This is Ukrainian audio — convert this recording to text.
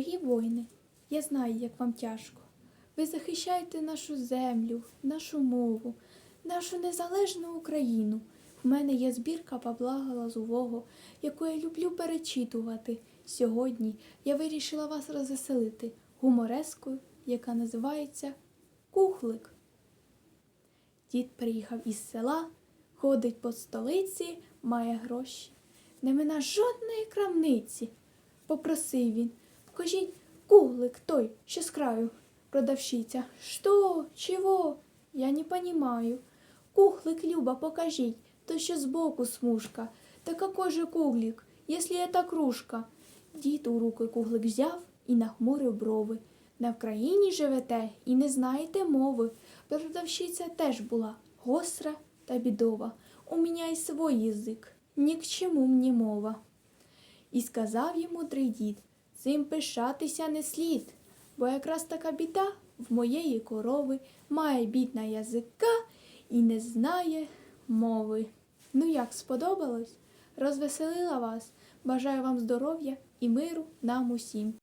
Дорогі воїни, я знаю, як вам тяжко. Ви захищаєте нашу землю, нашу мову, нашу незалежну Україну. В мене є збірка Павла Глазового, яку я люблю перечитувати. Сьогодні я вирішила вас розвеселити гуморескою, яка називається Кухлик. Дід приїхав із села, ходить по столиці, має гроші. Не мина жодної крамниці. Попросив він, покажіть куглик той, що з краю. Продавщиця. Що? Чого? Я не понимаю. Кухлик, Люба, покажіть, то що збоку смужка. Та какой же куглик, если это кружка? Дід у руки куглик взяв і нахмурив брови. На Вкраїні живете і не знаєте мови. Продавщиця теж була гостра та бідова. У мене й свій язик, ні к чому мені мова. І сказав йому мудрий дід, цим пишатися не слід, бо якраз така біда в моєї корови має бідна язика і не знає мови. Ну як сподобалось? Розвеселила вас. Бажаю вам здоров'я і миру нам усім.